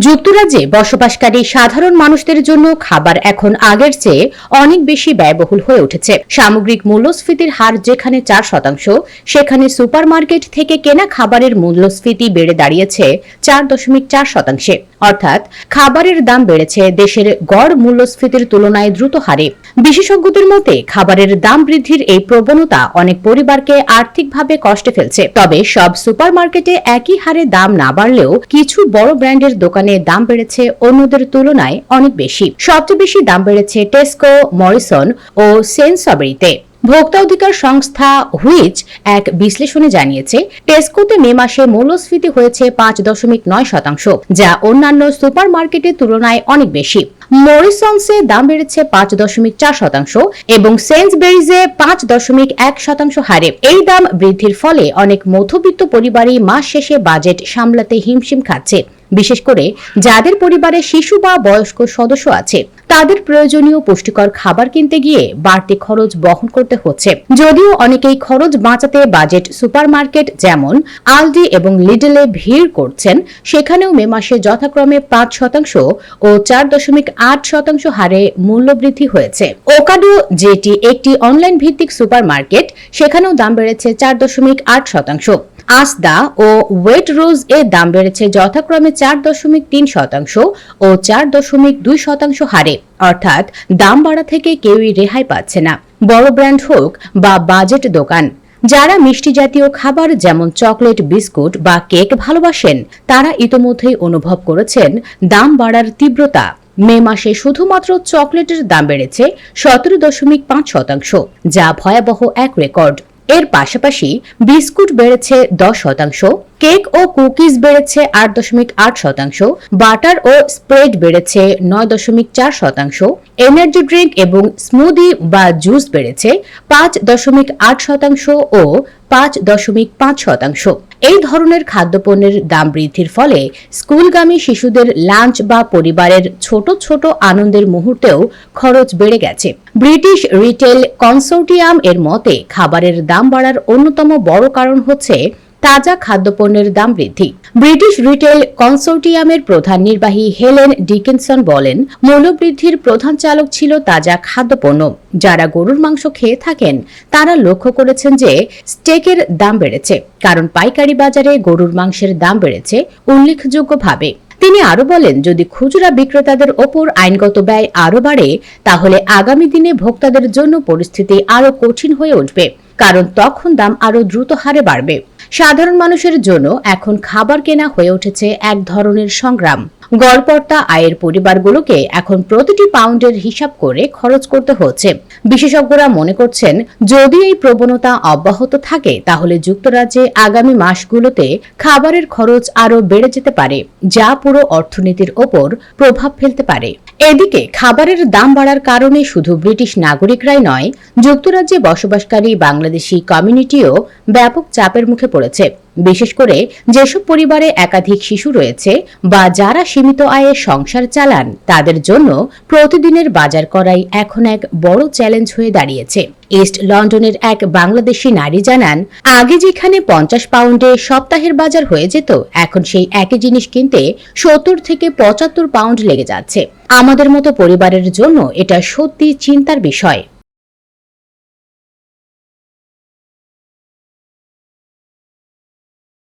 যুক্তরাজ্যে বসবাসকারী সাধারণ মানুষদের জন্য খাবার এখন আগের চেয়ে অনেক বেশি ব্যয়বহুল হয়ে উঠেছে। সামগ্রিক মূল্যস্ফীতির হার যেখানে চার শতাংশ, সেখানে সুপারমার্কেট থেকে কেনা খাবারের মূল্যস্ফীতি বেড়ে দাঁড়িয়েছে চার দশমিক চার শতাংশে। অর্থাৎ খাবারের দাম বেড়েছে দেশের গড় মূল্যস্ফীতির তুলনায় দ্রুত হারে। বিশেষজ্ঞদের মতে, খাবারের দাম বৃদ্ধির এই প্রবণতা অনেক পরিবারকে আর্থিকভাবে কষ্টে ফেলছে। তবে সব সুপারমার্কেটে একই হারে দাম না বাড়লেও কিছু বড় ব্র্যান্ডের দোকানে দাম বেড়েছে অন্যদের তুলনায় অনেক বেশি। সবচেয়ে বেশি দাম বেড়েছে টেস্কো, মরিসন ও সেন্সবেরিতে। ভোক্তা অধিকার সংস্থা হুইচ এক বিশ্লেষণে জানিয়েছে, টেস্কোতে মে মাসে মূল্যস্ফীতি হয়েছে পাঁচ দশমিক নয় শতাংশ, যা অন্যান্য সুপার মার্কেটের তুলনায় অনেক বেশি। মরিসনসে দাম বেড়েছে পাঁচ দশমিক চার শতাংশ এবং সেন্সবেরিজে পাঁচ দশমিক এক শতাংশ হারে। এই দাম বৃদ্ধির ফলে অনেক মধ্যবিত্ত পরিবারই মাস শেষে বাজেট সামলাতে হিমশিম খাচ্ছে। বিশেষ করে যাদের পরিবারে শিশু বা বয়স্ক সদস্য আছে, তাদের প্রয়োজনীয় পুষ্টিকর খাবার কিনতে গিয়ে বাড়তি খরচ বহন করতে হচ্ছে। যদিও অনেকেই খরচ বাঁচাতে বাজেট সুপারমার্কেট যেমন আলডি এবং লিডলে ভিড় করছেন, সেখানেও মে মাসে যথাক্রমে পাঁচ শতাংশ ও চার দশমিক আট শতাংশ হারে মূল্যবৃদ্ধি হয়েছে। ওকাডো যেটি একটি অনলাইন ভিত্তিক সুপারমার্কেট, সেখানেও দাম বেড়েছে চার দশমিক আট শতাংশ। আসদা ও ওয়েট রোজ এর দাম বেড়েছে যথাক্রমে চার দশমিক তিন শতাংশ ও চার দশমিক দুই শতাংশ হারে। অর্থাৎ দাম বাড়া থেকে কেউই রেহাই পাচ্ছে না। বড় ব্র্যান্ড হোক বা বাজেট দোকান, যারা মিষ্টি জাতীয় খাবার যেমন চকলেট, বিস্কুট বা কেক ভালোবাসেন, তারা ইতোমধ্যেই অনুভব করেছেন দাম বাড়ার তীব্রতা। মে মাসে শুধুমাত্র চকলেটের দাম বেড়েছে সতেরো দশমিক পাঁচ শতাংশ, যা ভয়াবহ এক রেকর্ড। এর পাশাপাশি বিস্কুট বেড়েছে দশ শতাংশ, কেক ও কুকিজ বেড়েছে আট দশমিক আট শতাংশ, বাটার ও স্প্রেড বেড়েছে নয় দশমিক চার শতাংশ, এনার্জি ড্রিঙ্ক এবং স্মুদি বা জুস বেড়েছে পাঁচ দশমিক আট শতাংশ ও পাঁচ দশমিক পাঁচ শতাংশ। এই ধরনের খাদ্যপণ্যের দাম বৃদ্ধির ফলে স্কুলগামী শিশুদের লাঞ্চ বা পরিবারের ছোট ছোট আনন্দের মুহূর্তেও খরচ বেড়ে গেছে। ব্রিটিশ রিটেল কনসোর্টিয়াম এর মতে খাবারের দাম বাড়ার অন্যতম বড় কারণ হচ্ছে তাজা খাদ্যপণ্যের দাম বৃদ্ধি। ব্রিটিশ রিটেল কনসোর্টিয়ামের প্রধান নির্বাহী হেলেন ডিকিনসন বলেন মূল্যবৃদ্ধির প্রধান চালক ছিল তাজা খাদ্যপণ্য। যারা গরুর মাংস খেয়ে থাকেন, তারা লক্ষ্য করেছেন যে স্টেকের দাম বেড়েছে, কারণ পাইকারি বাজারে গরুর মাংসের দাম বেড়েছে উল্লেখযোগ্যভাবে। তিনি আরও বলেন, যদি খুচরা বিক্রেতাদের ওপর আইনগত ব্যয় আরও বাড়ে, তাহলে আগামী দিনে ভোক্তাদের জন্য পরিস্থিতি আরও কঠিন হয়ে উঠবে, কারণ তখন দাম আরও দ্রুত হারে বাড়বে। সাধারণ মানুষের জন্য এখন খাবার কেনা হয়ে উঠেছে এক ধরনের সংগ্রাম। গড়পড়তা আয়ের পরিবারগুলোকে এখন প্রতিটি পাউন্ডের হিসাব করে খরচ করতে হচ্ছে। বিশেষজ্ঞরা মনে করছেন, যদি এই প্রবণতা অব্যাহত থাকে, তাহলে যুক্তরাজ্যে আগামী মাসগুলোতে খাবারের খরচ আরও বেড়ে যেতে পারে, যা পুরো অর্থনীতির ওপর প্রভাব ফেলতে পারে। এদিকে, খাবারের দাম বাড়ার কারণে শুধু ব্রিটিশ নাগরিকরাই নয়, যুক্তরাজ্যে বসবাসকারী বাংলাদেশি কমিউনিটিও ব্যাপক চাপের মুখে পড়েছে। বিশেষ করে যেসব পরিবারে একাধিক শিশু রয়েছে বা যারা সীমিত আয়ে সংসার চালান, তাদের জন্য প্রতিদিনের বাজার করাই এখন এক বড় চ্যালেঞ্জ হয়ে দাঁড়িয়েছে। ইস্ট লন্ডনের এক বাংলাদেশি নারী জানান, আগে যেখানে পঞ্চাশ পাউন্ডে সপ্তাহের বাজার হয়ে যেত, এখন সেই একই জিনিস কিনতে সত্তর থেকে পঁচাত্তর পাউন্ড লেগে যাচ্ছে। আমাদের মতো পরিবারের জন্য এটা সত্যি চিন্তার বিষয়।